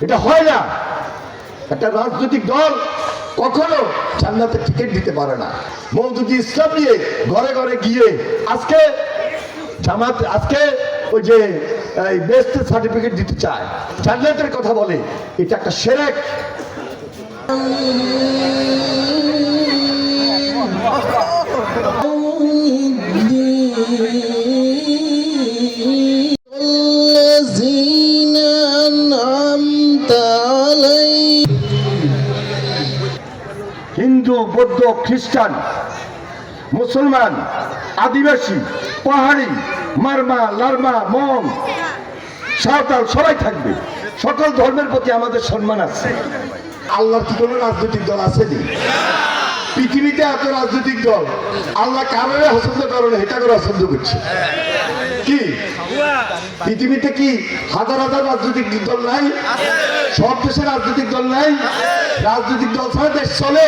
এটা হয় না। একটা রাজনৈতিক দল কখনো জান্নাতের টিকিট দিতে পারে না। মৌদুদি ইসলাম নিয়ে ঘরে ঘরে গিয়ে আজকে জামাত, আজকে ওই যে, এই বেস্টের সার্টিফিকেট দিতে চায়। জান্নাতের কথা বলে। এটা একটা সেরেক। হিন্দু, বৌদ্ধ, খ্রিস্টান, মুসলমান, আদিবাসী, পাহাড়ি, মারমা, লারমা মন সাঁওতাল, সবাই থাকবে। সকল ধর্মের প্রতি আমাদের সম্মান আছে। আল্লাহর কি কোনো রাজনৈতিক দল আসেনি? পৃথিবীতে এত রাজনৈতিক দল, আল্লাহ কারণে পছন্দ করে না এটা করে পছন্দ করছে। পৃথিবীতে কি হাজার হাজার রাজনৈতিক দল নাই? সব দেশে রাজনৈতিক দল নাই? রাজনৈতিক দল ছাড়া দেশ চলে?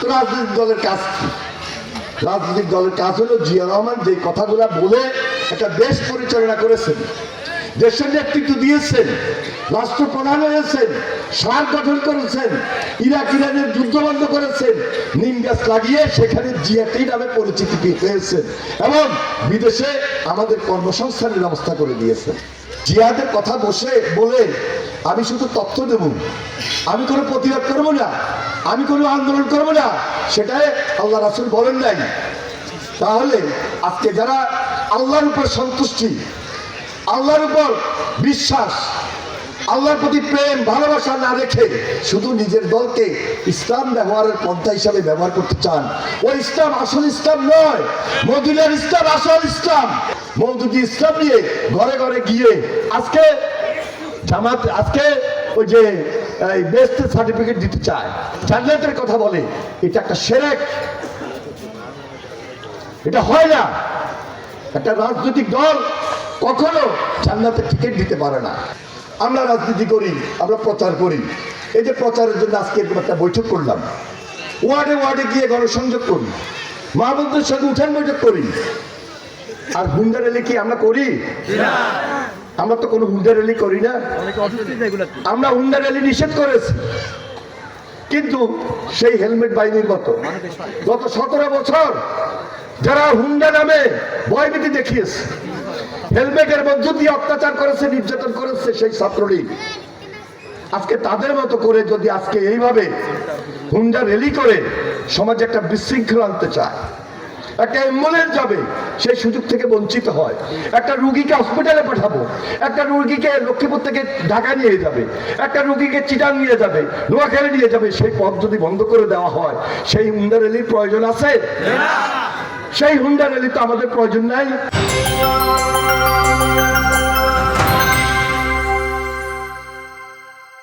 তো রাজনৈতিক দলের কাজ রাজনৈতিক দলের কাজ হলো জিয়া রহমান যে কথাগুলা বলে একটা দেশ পরিচালনা করেছেন। দেশের নেতৃত্ব দিয়েছেন। রাষ্ট্রপ্রধান হয়েছেন সার গঠন করেছেন, ইরাক ইরানের যুদ্ধ বন্ধ করেছেন, নিম গাছ লাগিয়ে সেখানে জিয়াটি নামে পরিচিতি পেয়েছেন এবং বিদেশে আমাদের কর্মসংস্থানের ব্যবস্থা করে দিয়েছেন। জিয়াদের কথা বসে বলে আমি শুধু তথ্য দেব, আমি কোনো প্রতিবাদ করব না, আমি কোনো আন্দোলন করব না, সেটাই আল্লাহ রাসুল বলেন নাই। তাহলে আজকে যারা আল্লাহর উপর সন্তুষ্টি, আল্লাহর উপর বিশ্বাস আল্লাহর প্রতি প্রেম, ভালোবাসা না রেখে শুধু নিজের দলকে ইসলাম ব্যবহারের পন্থা হিসাবে ব্যবহার করতে চান। ওই ইসলাম আসল ইসলাম নয়, মদিনার ইসলাম আসল ইসলাম। মৌদুদি ইসলাম নিয়ে ঘরে ঘরে গিয়ে আজকে জামাত, আজকে ওই যে বেস্টের সার্টিফিকেট দিতে চায়। জান্নাতের কথা বলে, এটা একটা সেরেক। এটা হয় না। একটা রাজনৈতিক দল কখনো জান্নাতের টিকিট দিতে পারে না। আমরা রাজনীতি করি আমরা প্রচার করি। এই যে প্রচারের জন্য আজকে একটা বৈঠক করলাম। ওয়ার্ডে ওয়ার্ডে গিয়ে গণসংযোগ করি মাহবুবদের সঙ্গে উঠান বৈঠক করি। আর হুন্ডা র্যালি কি আমরা করি? আমরা তো কোনো হুন্ডা র্যালি করি না। আমরা হুন্ডা র্যালি নিষেধ করেছি। কিন্তু সেই হেলমেট বাহিনীর মতো গত সতেরো বছর যারা হুন্ডা নামে ভয়ভীতি দেখিয়েছে হেলমেটের মধ্য দিয়ে অত্যাচার করেছে, নির্যাতন করেছে সেই ছাত্রলীগ। আজকে তাদের মতো করে যদি আজকে এইভাবে হুন্ডা রেলি করে, সমাজে একটা বিশৃঙ্খল আনতে চায়, একটা অ্যাম্বুলেন্স যাবে, সেই সুযোগ থেকে বঞ্চিত হয়। একটা রুগীকে হসপিটালে পাঠাবো, একটা রুগীকে লক্ষ্মীপুর থেকে ঢাকা নিয়ে যাবে, একটা রুগীকে চিটাং নিয়ে যাবে, নোয়াখালী নিয়ে যাবে, সেই পথ যদি বন্ধ করে দেওয়া হয়, সেই হুন্ডা রেলির প্রয়োজন আছে? সেই হুন্ডা র্যালি তো আমাদের প্রয়োজন নাই।